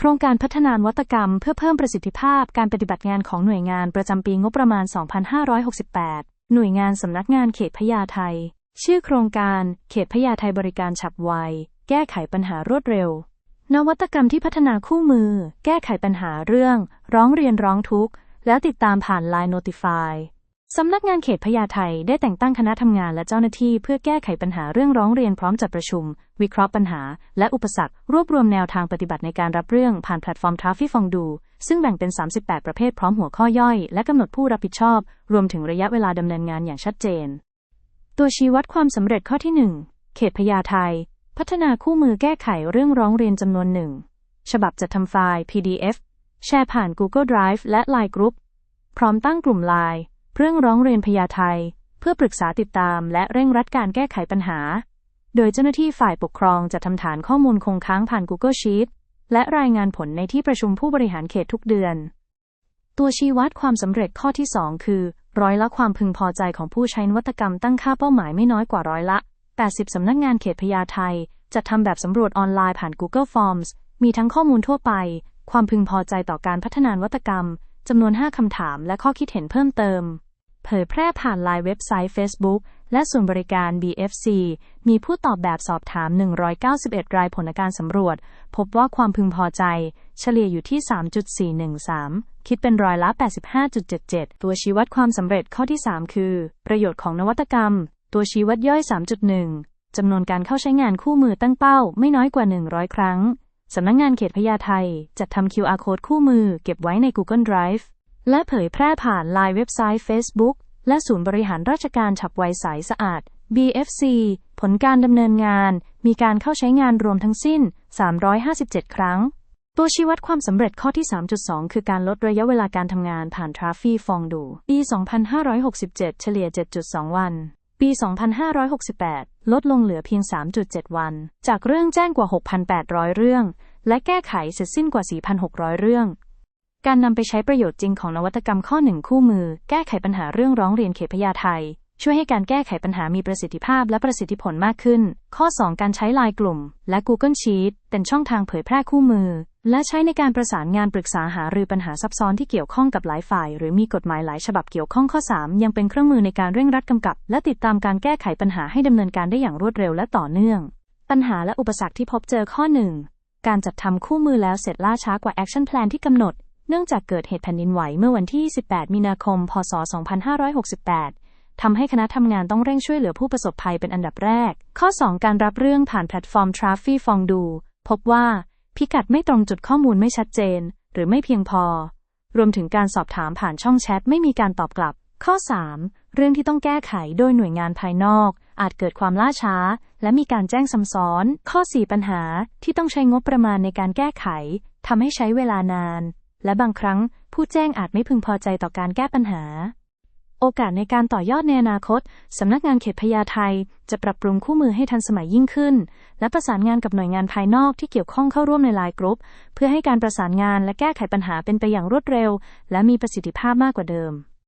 โครงการพัฒนานวัตกรรม เพื่อเพิ่มประสิทธิภาพการปฏิบัติงานของหน่วยงานประจำปีงบประมาณ 2568 หน่วยงานสำนักงานเขตพญาไทชื่อโครงการเขตพญาไทบริการฉับไว แก้ไขปัญหารวดเร็ว นวัตกรรมที่พัฒนาคู่มือ แก้ไขปัญหาเรื่อง ร้องเรียนร้องทุกข์ และติดตามผ่าน Line Notify สำนักงานเขตพญาไทได้แต่งตั้งคณะทำงานและเจ้าหน้าที่เพื่อแก้ไขปัญหาเรื่องร้องเรียนพร้อมจัดประชุม วิเคราะห์ปัญหา และอุปสรรค รวบรวมแนวทางปฏิบัติในการรับเรื่องผ่านแพลตฟอร์มทราฟฟิฟองดู ซึ่งแบ่งเป็น 38 ประเภทพร้อมหัวข้อย่อย และกำหนดผู้รับผิดชอบ รวมถึงระยะเวลาดำเนินงานอย่างชัดเจน ตัวชี้วัดความสำเร็จข้อที่ 1 เขตพญาไทพัฒนาคู่มือแก้ไขเรื่องร้องเรียนจำนวนหนึ่งฉบับจัดทำไฟล์ PDF แชร์ผ่าน Google Drive และ Line Group พร้อมตั้งกลุ่ม Line เรื่องร้องเรียนพญาไทเพื่อปรึกษาติดตามและเร่งรัดการแก้ไขปัญหา โดยเจ้าหน้าที่ฝ่ายปกครองจะทำฐานข้อมูลคงค้างผ่าน Google Sheet และรายงานผลในที่ประชุมผู้บริหารเขตทุกเดือน ตัวชี้วัดความสำเร็จข้อที่ 2 คือ ร้อยละความพึงพอใจของผู้ใช้นวัตกรรมตั้งค่าเป้าหมายไม่น้อยกว่าร้อยละ 80 สำนักงานเขตพญาไทจะทำแบบสำรวจออนไลน์ผ่าน Google Forms มีทั้งข้อมูลทั่วไป ความพึงพอใจต่อการพัฒนานวัตกรรมจำนวน 5 คำถามและข้อคิดเห็นเพิ่มเติม เผยแพร่ผ่านไลน์เว็บไซต์ Facebook และส่วนบริการ BFC มีผู้ตอบแบบสอบถาม 191 รายผลการสำรวจ พบว่าความพึงพอใจ เฉลี่ยอยู่ที่ 3.413 คิดเป็นร้อยละ 85.77 ตัวชี้วัดความสำเร็จข้อที่ 3 คือ ประโยชน์ของนวัตกรรม ตัวชี้วัดย่อย 3.1 จำนวนการเข้าใช้งานคู่มือตั้งเป้า ไม่น้อยกว่า 100 ครั้ง สำนักงงานเขตพญาไทจัดทำ QR Code คู่มือ เก็บไว้ใน Google Drive และเผยแพร่ผ่านไลน์เว็บไซต์ Facebook และศูนย์บริหารราชการฉับไวใสสะอาด BFC ผลการดำเนินงาน มีการเข้าใช้งานรวมทั้งสิ้น 357 ครั้ง ตัวชี้วัดความสำเร็จข้อที่ 3.2 คือการลดระยะเวลาการทำงานผ่านทราฟีฟองดู ปี 2567 เฉลี่ย 7.2 วัน ปี 2568 ลดลงเหลือเพียง 3.7 วัน จากเรื่องแจ้งกว่า 6,800 เรื่อง และแก้ไขเสร็จสิ้นกว่า 4,600 เรื่อง การนำไปใช้ประโยชน์จริงของนวัตกรรมข้อหนึ่งคู่มือ แก้ไขปัญหาเรื่องร้องเรียนเขตพญาไทย ช่วยให้การแก้ไขปัญหามีประสิทธิภาพและประสิทธิผลมากขึ้น ข้อ 2 การใช้ไลน์กลุ่ม และ Google Sheet เป็นช่องทางเผยแพร่คู่มือ และใช้ในการประสานงานปรึกษาหารือปัญหาซับซ้อนที่เกี่ยวข้องกับหลายฝ่าย หรือมีกฎหมายหลายฉบับเกี่ยวข้องข้อ 3 ยังเป็นเครื่องมือในการเร่งรัดกำกับ และติดตามการแก้ไขปัญหาให้ดำเนินการได้อย่างรวดเร็วและต่อเนื่อง ปัญหาและอุปสรรคที่พบเจอข้อ 1 การจัดทำคู่มือแล้วเสร็จล่าช้ากว่าแอคชั่นแพลนที่กำหนด เนื่องจากเกิดเหตุแผ่นดินไหวเมื่อวันที่ 18 มีนาคม พศ 2568 ทำให้คณะทำงานต้องเร่งช่วยเหลือผู้ประสบภัยเป็นอันดับแรก ข้อ 2 การรับเรื่องผ่านแพลตฟอร์ม t r a f f y ฟองดู พบว่า พิกัดไม่ตรงจุดข้อมูลไม่ชัดเจน หรือไม่เพียงพอ รวมถึงการสอบถามผ่านช่องแชทไม่มีการตอบกลับ ข้อ 3 เรื่องที่ต้องแก้ไขโดยหน่วยงานภายนอก อาจเกิดความล่าช้า และมีการแจ้งซ้ำซ้อน ข้อ 4 ปัญหาที่ต้องใช้งบประมาณในการแก้ไขทำให้ใช้เวลานาน และบางครั้งผู้แจ้งอาจไม่พึงพอใจต่อการแก้ปัญหา โอกาสในการต่อยอดในอนาคต สำนักงานเขตพญาไทจะปรับปรุงคู่มือให้ทันสมัยยิ่งขึ้น และประสานงานกับหน่วยงานภายนอกที่เกี่ยวข้องเข้าร่วมในไลน์กรุ๊ปเพื่อให้การประสานงานและแก้ไขปัญหาเป็นไปอย่างรวดเร็ว และมีประสิทธิภาพมากกว่าเดิม